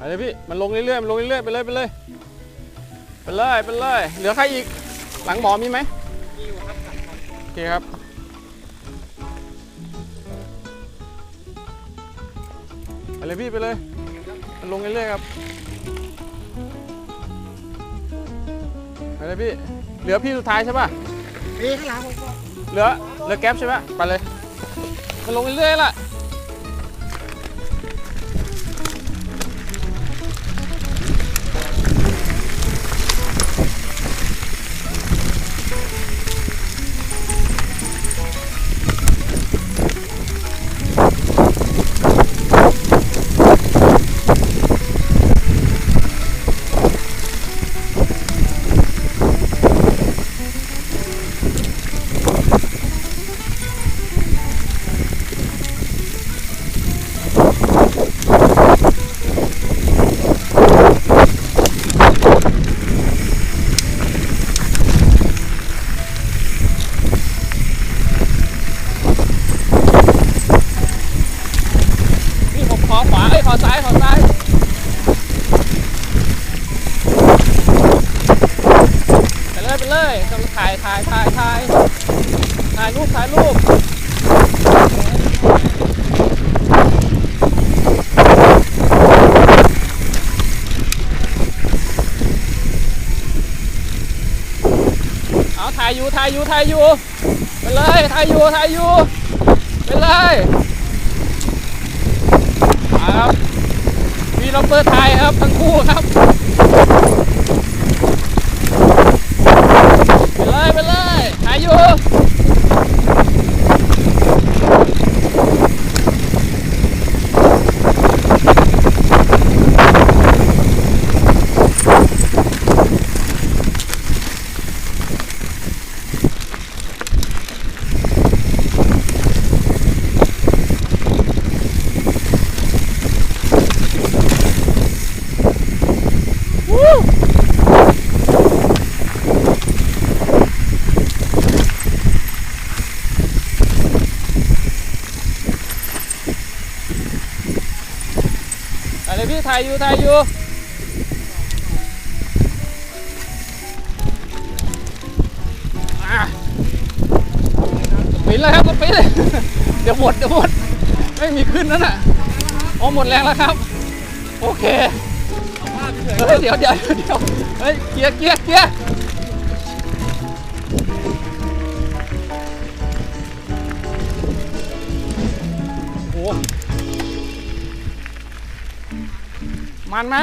ไปเลยพี่มันลงเรื่อยๆมันลงเรื่อยๆไปเลยไปเลยไปเลยไปเลยเหลือใครอีกหลังหมอมีไหมมีอยู่ครับสามคันโอเคครับไปเลยพี่ไปเลยมันลงเรื่อยๆครับไปเลยพี่เหลือพี่สุดท้ายใช่ป่ะมีข้างหลังผมก็เหลือเหลือแก๊ปใช่ไหมไปเลยมันลงเรื่อยๆล่ะ ถ่ายถ่ายถ่ายถ่ายถ่ายรูปถ่ายรูปเอาถ่ายอยู่ถ่ายอยู่ถ่ายอยู่ไปเลยถ่ายอยู่ถ่ายอยู่ไปเลยครับมีเราเปิดถ่ายครับทั้งคู่ครับ ไปเลยไปเลยหายอยู่วู้อะไรพี่ ถ่ายอยู่ถ่ายอยู่ปิดเลยครับก็ปิดเลย เดี๋ยวหมดเดี๋ยวหมด ไม่มีขึ้นนั่นน่ะอ๋อหมดแรงแล้วครับ โอเคเอาภาพเฉยเฮ้ยเดี๋ยวเดี๋ยวเดี๋ยวเฮ้ยเกียร์เกียร์เกียร์ มันไหม